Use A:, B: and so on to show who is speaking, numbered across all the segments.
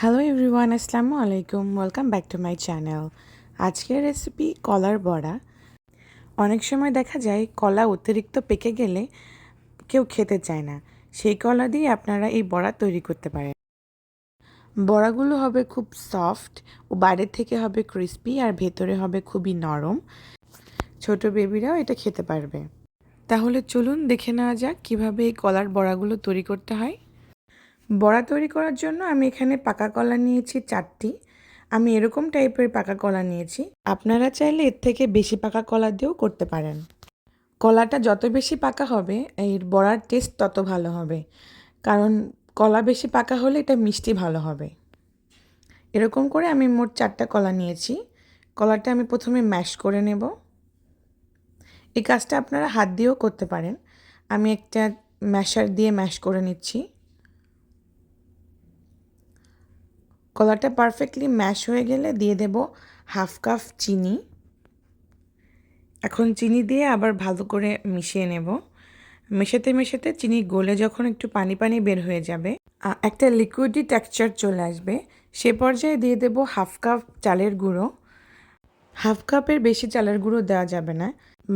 A: Hello everyone আসসালামু আলাইকুম welcome back to my channel আজকের রেসিপি কলার বড়া। অনেক সময় দেখা যায় কলা অতিরিক্ত পেকে গেলে কেউ খেতে চায় না। সেই কলা দিয়ে আপনারা এই বড়া তৈরি করতে পারেন। বড়াগুলো হবে খুব সফট ও বাইরের থেকে হবে ক্রিস্পি আর ভেতরে হবে খুবই নরম। ছোট বেবিরাও এটা খেতে পারবে। তাহলে চলুন দেখে নেওয়া যাক কীভাবে এই কলার বড়াগুলো তৈরি করতে হয়। বড়া তৈরি করার জন্য আমি এখানে পাকা কলা নিয়েছি চারটি। আমি এরকম টাইপের পাকা কলা নিয়েছি। আপনারা চাইলে এর থেকে বেশি পাকা কলা দিয়েও করতে পারেন। কলাটা যত বেশি পাকা হবে, এর বড়ার টেস্ট তত ভালো হবে। কারণ কলা বেশি পাকা হলে এটা মিষ্টি ভালো হবে। এরকম করে আমি মোট চারটা কলা নিয়েছি। কলাটা আমি প্রথমে ম্যাশ করে নেব। এই কাজটা আপনারা হাত দিয়েও করতে পারেন। আমি একটা ম্যাশার দিয়ে ম্যাশ করে নিচ্ছি। কলাটা পারফেক্টলি ম্যাশ হয়ে গেলে দিয়ে দেব হাফ কাপ চিনি। এখন চিনি দিয়ে আবার ভালো করে মিশিয়ে নেব। মেশাতে মেশাতে চিনি গলে যখন একটু পানি পানি বের হয়ে যাবে একটা লিকুইডি টেক্সচার চলে আসবে। সে পর্যায়ে দিয়ে দেব হাফ কাপ চালের গুঁড়ো। হাফ কাপের বেশি চালের গুঁড়ো দেওয়া যাবে না।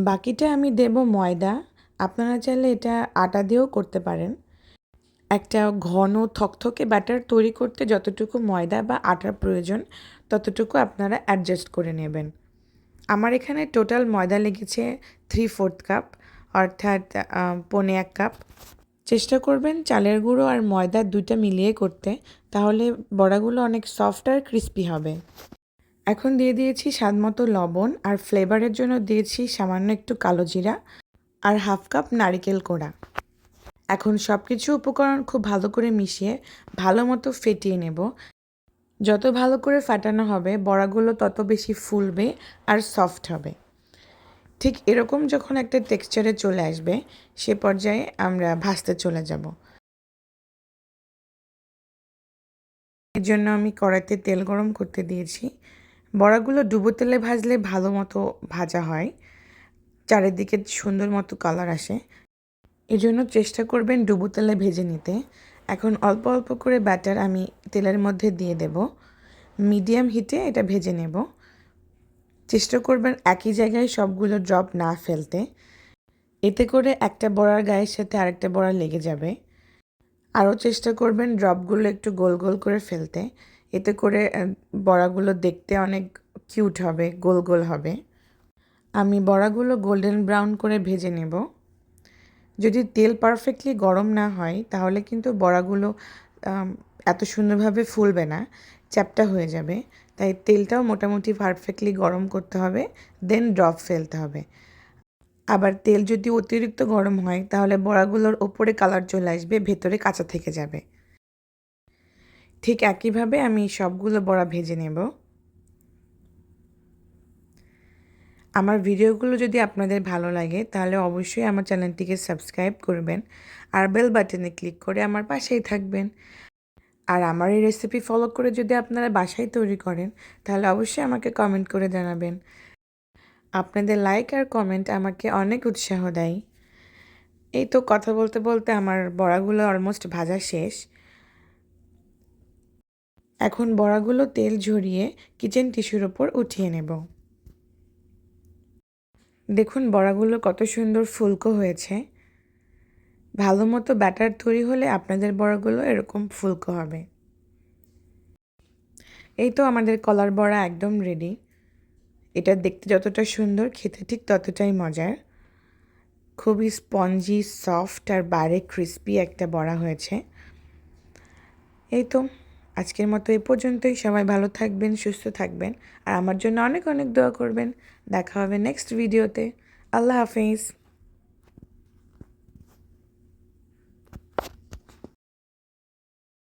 A: বাকিটা আমি দেব ময়দা। আপনারা চাইলে এটা আটা দিয়েও করতে পারেন। একটা ঘন থকথকে ব্যাটার তৈরি করতে যতটুকু ময়দা বা আটার প্রয়োজন, ততটুকু আপনারা অ্যাডজাস্ট করে নেবেন। আমার এখানে টোটাল ময়দা লেগেছে থ্রি ফোর্থ কাপ অর্থাৎ পনে এক কাপ চেষ্টা করবেন চালের গুঁড়ো আর ময়দা দুইটা মিলিয়ে করতে, তাহলে বড়াগুলো অনেক সফট আর ক্রিস্পি হবে। এখন দিয়ে দিয়েছি স্বাদ মতো লবণ আর ফ্লেভারের জন্য দিয়েছি সামান্য একটু কালো জিরা আর হাফ কাপ নারিকেল কোড়া। এখন সব কিছু উপকরণ খুব ভালো করে মিশিয়ে ভালো মতো ফেটিয়ে নেব। যত ভালো করে ফাটানো হবে, বড়াগুলো তত বেশি ফুলবে আর সফট হবে। ঠিক এরকম যখন একটা টেক্সচারে চলে আসবে, সে পর্যায়ে আমরা ভাজতে চলে যাব। এর জন্য আমি কড়াইতে তেল গরম করতে দিয়েছি। বড়াগুলো ডুবো তেলে ভাজলে ভালো মতো ভাজা হয়। চারিদিকে সুন্দর মতো কালার আসে। এজন্য চেষ্টা করবেন ডুবো তেলে ভেজে নিতে। এখন অল্প অল্প করে ব্যাটার আমি তেলের মধ্যে দিয়ে দেব। মিডিয়াম হিটে এটা ভেজে নেব। চেষ্টা করবেন একই জায়গায় সবগুলো ড্রপ না ফেলতে। এতে করে একটা বড়ার গায়ের সাথে আরেকটা বড়া লেগে যাবে। আরও চেষ্টা করবেন ড্রপগুলো একটু গোল গোল করে ফেলতে। এতে করে বড়াগুলো দেখতে অনেক কিউট হবে, গোল গোল হবে। আমি বড়াগুলো গোল্ডেন ব্রাউন করে ভেজে নেব। যদি তেল পারফেক্টলি গরম না হয়, তাহলে কিন্তু বড়াগুলো এত সুন্দরভাবে ফুলবে না, চ্যাপটা হয়ে যাবে। তাই তেলটাও মোটামুটি পারফেক্টলি গরম করতে হবে দেন ড্রপ ফেলতে হবে। আবার তেল যদি অতিরিক্ত গরম হয়, তাহলে বড়াগুলোর ওপরে কালার চলে আসবে, ভেতরে কাঁচা থেকে যাবে। ঠিক একইভাবে আমি সবগুলো বড়া ভেজে নেব। আমার ভিডিওগুলো যদি আপনাদের ভালো লাগে, তাহলে অবশ্যই আমার চ্যানেলটিকে সাবস্ক্রাইব করবেন আর বেল বাটনে ক্লিক করে আমার পাশেই থাকবেন। আর আমার এই রেসিপি ফলো করে যদি আপনারা বাসায় তৈরি করেন, তাহলে অবশ্যই আমাকে কমেন্ট করে জানাবেন। আপনাদের লাইক আর কমেন্ট আমাকে অনেক উৎসাহ দেয়। এই তো কথা বলতে বলতে আমার বড়াগুলো অলমোস্ট ভাজা শেষ। এখন বড়াগুলো তেল ঝরিয়ে কিচেন টিস্যুর ওপর উঠিয়ে নেব। দেখুন, বড়াগুলো কত সুন্দর ফুলকো হয়েছে। ভালো মতো ব্যাটার তৈরি হলে আপনাদের বড়াগুলো এরকম ফুলকো হবে। এই তো আমাদের কলার বড়া একদম রেডি এটা দেখতে যতটা সুন্দর, খেতে ঠিক ততটাই মজার। খুবই স্পঞ্জি সফট আর বাইরে ক্রিস্পি একটা বড়া হয়েছে। এই তো আজকের মতো এ পর্যন্তই। সবাই ভালো থাকবেন, সুস্থ থাকবেন। আর আমার জন্য অনেক অনেক দোয়া করবেন। দেখা হবে নেক্সট ভিডিওতে আল্লাহ হাফিজ।